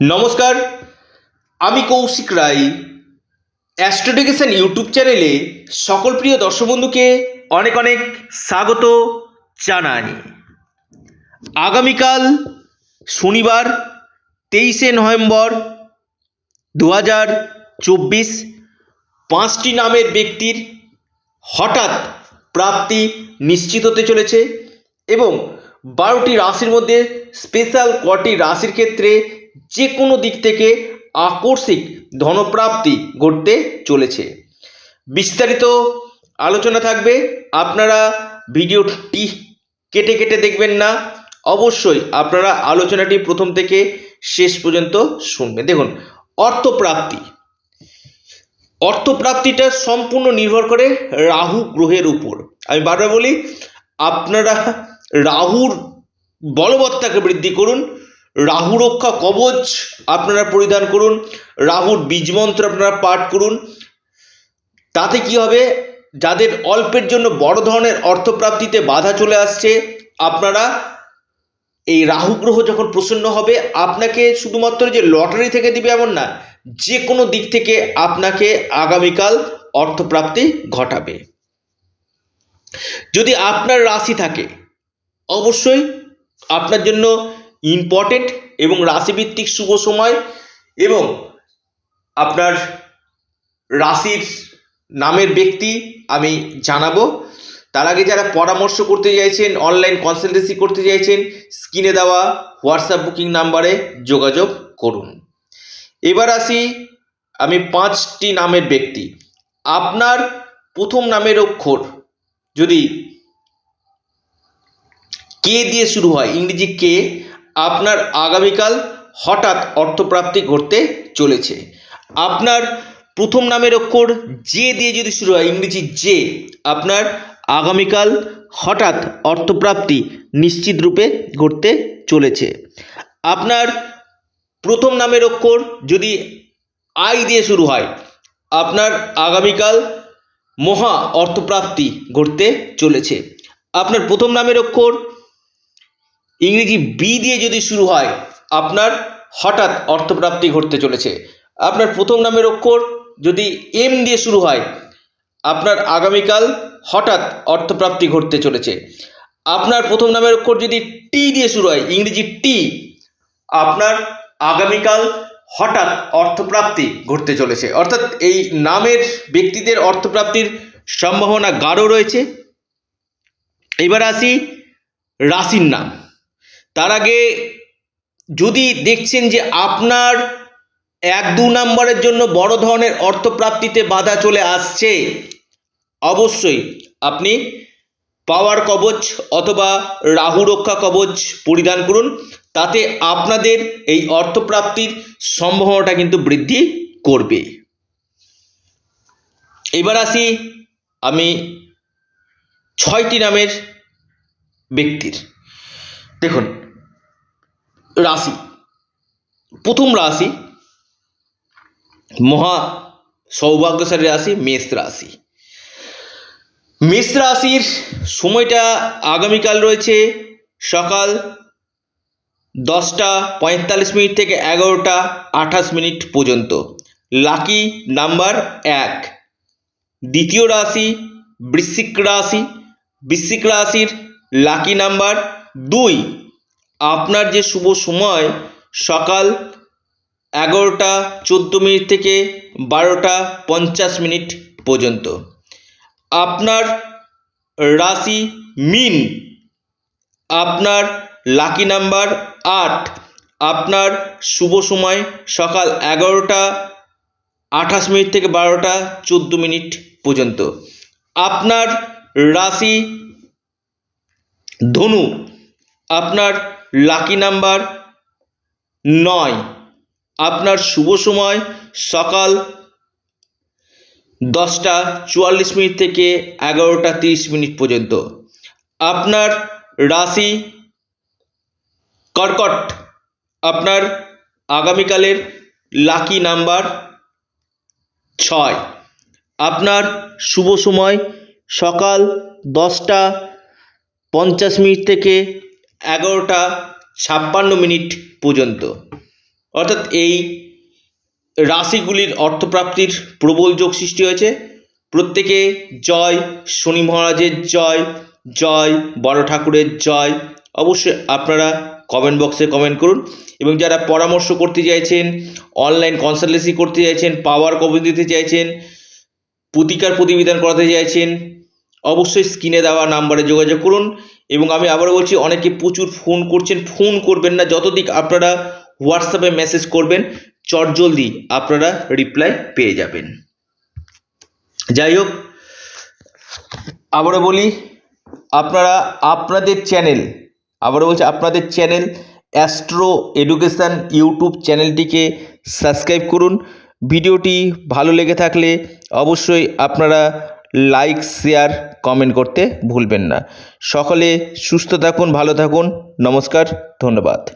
নমস্কার, আমি কৌশিক রায়। অ্যাস্ট্রোডিকেশন ইউটিউব চ্যানেলে সকল প্রিয় দর্শক বন্ধুকে অনেক অনেক স্বাগত জানাই। আগামীকাল শনিবার, তেইশে নভেম্বর দু হাজার চব্বিশ, পাঁচটি নামের ব্যক্তির হঠাৎ প্রাপ্তি নিশ্চিত হতে চলেছে এবং বারোটি রাশির মধ্যে স্পেশাল কটি রাশির ক্ষেত্রে যে কোনো দিক থেকে আকস্মিক ধনপ্রাপ্তি ঘটতে চলেছে। বিস্তারিত আলোচনা থাকবে। আপনারা ভিডিওটি কেটে কেটে দেখবেন না। অবশ্যই আপনারা আলোচনাটি প্রথম থেকে শেষ পর্যন্ত শুনবেন। দেখুন, অর্থপ্রাপ্তি। অর্থপ্রাপ্তিটা সম্পূর্ণ নির্ভর করে রাহু গ্রহের উপর। আমি বারবার বলি, আপনারা রাহুর বলবত্তাকে বৃদ্ধি করুন রাহু রক্ষা কবচ আপনারা পরিধান করুন, রাহুর বীজমন্ত্র আপনারা পাঠ করুন। তাতে কি হবে? যাদের অল্পের জন্য বড় ধরনের অর্থপ্রাপ্তিতে বাধা চলে আসছে, আপনারা এই রাহু গ্রহ যখন প্রসন্ন হবে, আপনাকে শুধুমাত্র যে লটারি থেকে দিবে এমন না যে কোনো দিক থেকে আপনাকে আগামীকাল অর্থপ্রাপ্তি ঘটাবে। যদি আপনার রাশি থাকে, অবশ্যই আপনার জন্য ইম্পর্টেন্ট এবং রাশিভিত্তিক শুভ সময় এবং আপনার রাশির নামের ব্যক্তি আমি জানাব। তার আগে যারা পরামর্শ করতে চাইছেন অনলাইন কনসালটেন্সি করতে চাইছেন, স্ক্রিনে দেওয়া হোয়াটসঅ্যাপ বুকিং নাম্বারে যোগাযোগ করুন। এবার আসি আমি পাঁচটি নামের ব্যক্তি। আপনার প্রথম নামের অক্ষর যদি কে দিয়ে শুরু হয়, ইংরেজি কে আপনার আগামীকাল হঠাৎ অর্থপ্রাপ্তি ঘটতে চলেছে। আপনার প্রথম নামের অক্ষর জে দিয়ে যদি শুরু হয়, ইংরেজি জে আপনার আগামীকাল হঠাৎ অর্থপ্রাপ্তি নিশ্চিত রূপে ঘটতে চলেছে। আপনার প্রথম নামের অক্ষর যদি আই দিয়ে শুরু হয়, আপনার আগামীকাল মহা অর্থপ্রাপ্তি ঘটতে চলেছে। আপনার প্রথম নামের অক্ষর ইংরেজি বি দিয়ে যদি শুরু হয়, আপনার হঠাৎ অর্থপ্রাপ্তি ঘটতে চলেছে। আপনার প্রথম নামের অক্ষর যদি এম দিয়ে শুরু হয়, আপনার আগামীকাল হঠাৎ অর্থপ্রাপ্তি ঘটতে চলেছে। আপনার প্রথম নামের অক্ষর যদি টি দিয়ে শুরু হয়, ইংরেজি টি আপনার আগামীকাল হঠাৎ অর্থপ্রাপ্তি ঘটতে চলেছে। অর্থাৎ এই নামের ব্যক্তিদের অর্থপ্রাপ্তির সম্ভাবনা গাঢ় রয়েছে। এবার আসি রাশির নাম। তার আগে যদি দেখছেন যে আপনার এক দু নম্বরের জন্য বড় ধরনের অর্থপ্রাপ্তিতে বাধা চলে আসছে, অবশ্যই আপনি পাওয়ার কবচ অথবা রাহু রক্ষা কবচ পরিধান করুন, তাতে আপনাদের এই অর্থপ্রাপ্তির সম্ভাবনাটা কিন্তু বৃদ্ধি করবে। এবার আসি আমি ছয়টি নামের ব্যক্তির। দেখুন রাশি। প্রথম রাশি মহা সৌভাগ্যশালী রাশি, মেষ রাশি। মেষ রাশির সময়টা আগামীকাল রয়েছে সকাল দশটা পঁয়তাল্লিশ মিনিট থেকে এগারোটা আঠাশ মিনিট পর্যন্ত। লাকি নাম্বার এক। দ্বিতীয় রাশি বৃশ্চিক রাশি। বৃশ্চিক রাশির লাকি নাম্বার দুই। আপনার যে শুভ সময় সকাল এগারোটা চোদ্দ মিনিট থেকে বারোটা পঞ্চাশ মিনিট পর্যন্ত। আপনার রাশি মিন, আপনার লাকি নাম্বার আট, আপনার শুভ সময় সকাল এগারোটা আঠাশ মিনিট থেকে বারোটা চোদ্দ মিনিট পর্যন্ত। আপনার রাশি ধনু, আপনার লাকি নাম্বার নয়। আপনার শুভ সময় সকাল দশটা চুয়াল্লিশ মিনিট থেকে এগারোটা তিরিশ মিনিট পর্যন্ত। আপনার রাশি কর্কট। আপনার আগামীকালের লাকি নাম্বার ছয়। আপনার শুভ সময় সকাল দশটা পঞ্চাশ মিনিট থেকে এগারোটা ছাপ্পান্ন মিনিট পর্যন্ত। অর্থাৎ এই রাশিগুলির অর্থপ্রাপ্তির প্রবল যোগ সৃষ্টি হয়েছে। প্রত্যেকে জয়, শনি মহারাজের জয় জয়, বড় ঠাকুরের জয়, অবশ্যই আপনারা কমেন্ট বক্সে কমেন্ট করুন। এবং যারা পরামর্শ করতে চাইছেন অনলাইন কনসালটেন্সি করতে চাইছেন পাওয়ার কবে দিতে চাইছেন, প্রতিকার প্রতিবিধান করাতে চাইছেন, অবশ্যই স্ক্রিনে দেওয়া নাম্বারে যোগাযোগ করুন। এবং আমি আবারও বলছি, অনেকে প্রচুর ফোন করছেন ফোন করবেন না যতদিক আপনারা হোয়াটসঅ্যাপে মেসেজ করবেন, চটজলদি আপনারা রিপ্লাই পেয়ে যাবেন। যাই হোক, আবারও বলি, আপনারা, আপনাদের চ্যানেল আবারও বলছি, আপনাদের চ্যানেল অ্যাস্ট্রো এডুকেশান ইউটিউব চ্যানেলটিকে সাবস্ক্রাইব করুন। ভিডিওটি ভালো লেগে থাকলে অবশ্যই আপনারা লাইক শেয়ার কমেন্ট করতে ভুলবেন না। সকলে সুস্থ থাকুন ভালো থাকুন। নমস্কার ধন্যবাদ।